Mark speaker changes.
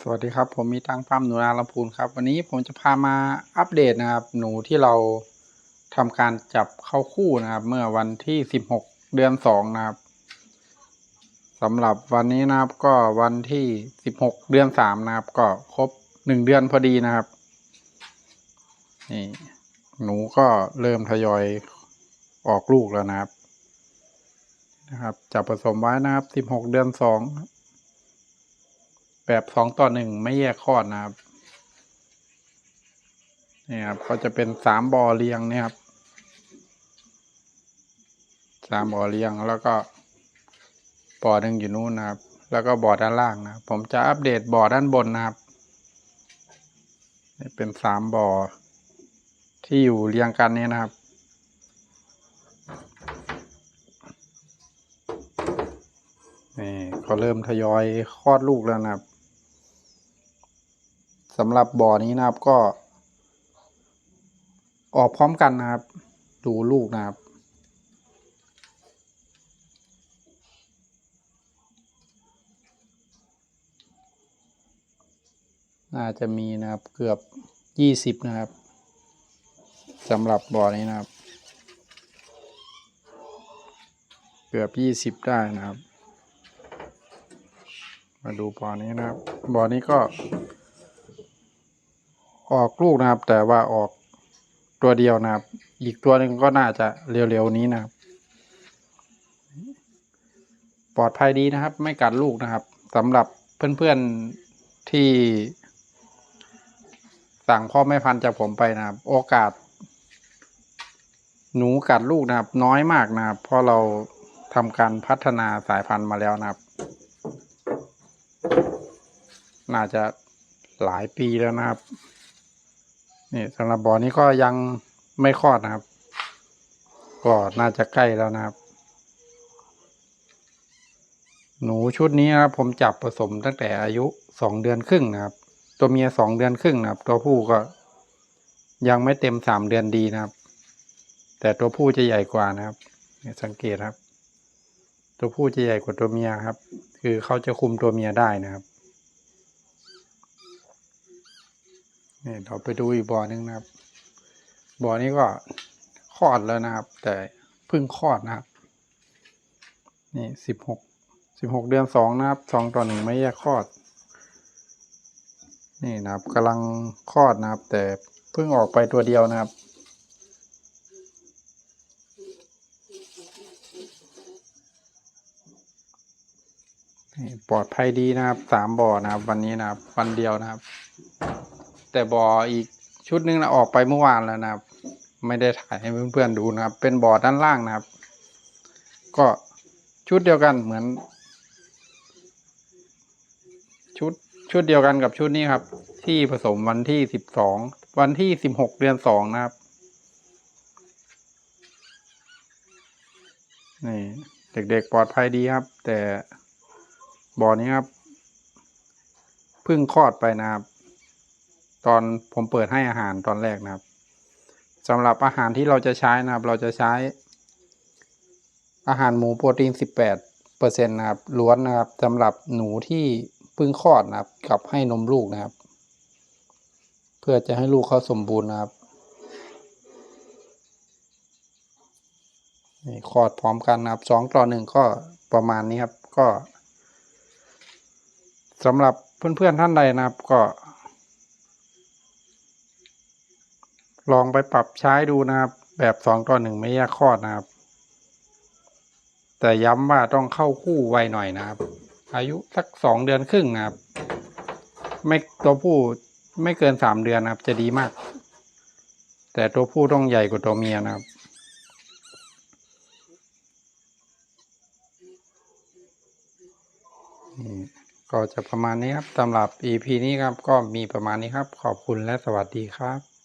Speaker 1: สวัสดีครับ ผมมีตังฟาร์มหนูนาลำพูนครับ วันนี้ผมจะพามาอัปเดตนะครับ หนูที่เราทำการจับเข้าคู่นะครับ เมื่อวันที่16เดือน2นะครับสำหรับวันนี้นะครับก็วันที่16เดือน3นะครับ ก็ครบ1เดือนพอดีนะครับนี่หนูก็เริ่มทยอยออกลูกแล้วนะครับ นะครับจับผสมไว้นะครับ16เดือน2 แบบสองต่อหนึ่งไม่แยกคลอดนะครับนี่ครับก็จะเป็นสามบ่อเรียงเนี่ยครับสามบ่อเรียงแล้วก็บ่อหนึ่งอยู่นู่นนะครับ แล้วก็บ่อด้านล่างนะผมจะอัปเดตบ่อด้านบนนะครับนี่เป็นสามบ่อที่อยู่เรียงกันเนี้นะครับนี่เขาเริ่มทยอยคลอดลูกแล้วนะครับ สำหรับบ่อนี้นะครับก็ ออกพร้อมกันนะครับ ดูลูกนะครับ น่าจะมีนะครับเกือบยี่สิบนะครับสำหรับบ่อนี้นะครับ เกือบยี่สิบได้นะครับ มาดูบ่อนี้นะครับบ่อนี้ก็ ออกลูกนะครับ แต่ว่าออกตัวเดียวนะครับ อีกตัวหนึ่งก็น่าจะเร็วๆนี้นะครับ ปลอดภัยดีนะครับ ไม่กัดลูกนะครับสำหรับเพื่อนๆที่สั่งพ่อแม่พันธุ์จากผมไปนะครับ โอกาส หนูกัดลูกนะครับ น้อยมากนะครับเพราะเราทำการพัฒนาสายพันธุ์มาแล้วนะครับ น่าจะหลายปีแล้วนะครับ นี่สำหรับบ่อนี้ก็ยังไม่คลอดนะครับ ก็น่าจะใกล้แล้วนะครับ หนูชุดนี้นะครับผมจับผสมตั้งแต่อายุสองเดือนครึ่งนะครับ ตัวเมียสองเดือนครึ่งนะครับ ตัวผู้ก็ยังไม่เต็มสามเดือนดีนะครับ แต่ตัวผู้จะใหญ่กว่านะครับเนี่ยสังเกตครับ ตัวผู้จะใหญ่กว่าตัวเมียครับ คือเขาจะคุมตัวเมียได้นะครับ นี่เราไปดูอีกบ่อหนึ่งนะครับ บ่อนี้ก็คลอดแล้วนะครับ แต่เพิ่งคลอดนะครับ นี่สิบหกสิบหกเดือนสองนะครับสองต่อหนึ่งไม่แยกคลอด นี่นะครับกำลังคลอดนะครับ แต่เพิ่งออกไปตัวเดียวนะครับนี่ปลอดภัยดีนะครับสามบ่อนะครับ วันนี้นะครับ วันเดียวนะครับ แต่บ่ออีกชุดหนึงนะออกไปเมื่อวานแล้วนะครับ ไม่ได้ถ่ายให้เพื่อนๆดูนะครับ เป็นบ่อด้านล่างนะครับ ก็ชุดเดียวกันเหมือน ชุดชุดเดียวกันกับชุดนี้ครับ ที่ผสมวันที่สิบสองวันที่สิบหกเดือนสองนะครับนี่เด็กๆปลอดภัยดีครับ แต่บ่อนี้ครับเพิ่งคลอดไปนะครับ ตอนผมเปิดให้อาหารตอนแรกนะครับสำหรับอาหารที่เราจะใช้นะครับ เราจะใช้ อาหารหมูโปรตีน 18เปอร์เซ็นต์นะครับล้วนนะครับสำหรับหนูที่เพิ่งคลอดนะครับ กับให้นมลูกนะครับ เพื่อจะให้ลูกเขาสมบูรณ์นะครับนี่คลอดพร้อมกันนะครับสองต่อหนึ่งก็ประมาณนี้ครับก็สำหรับเพื่อนๆท่านใดนะครับ ก็ ลองไปปรับใช้ดูนะครับ แบบสองต่อหนึ่งไม่แยกคลอนะครับ แต่ย้ำว่าต้องเข้าคู่ไวหน่อยนะครับ อายุสักสองเดือนครึ่งนะครับ ไม่ตัวผู้ไม่เกินสามเดือนนะครับ จะดีมาก แต่ตัวผู้ต้องใหญ่กว่าตัวเมียนะครับนี่ก็จะประมาณนี้ครับสำหรับ EP นี้ครับ ก็มีประมาณนี้ครับ ขอบคุณและสวัสดีครับ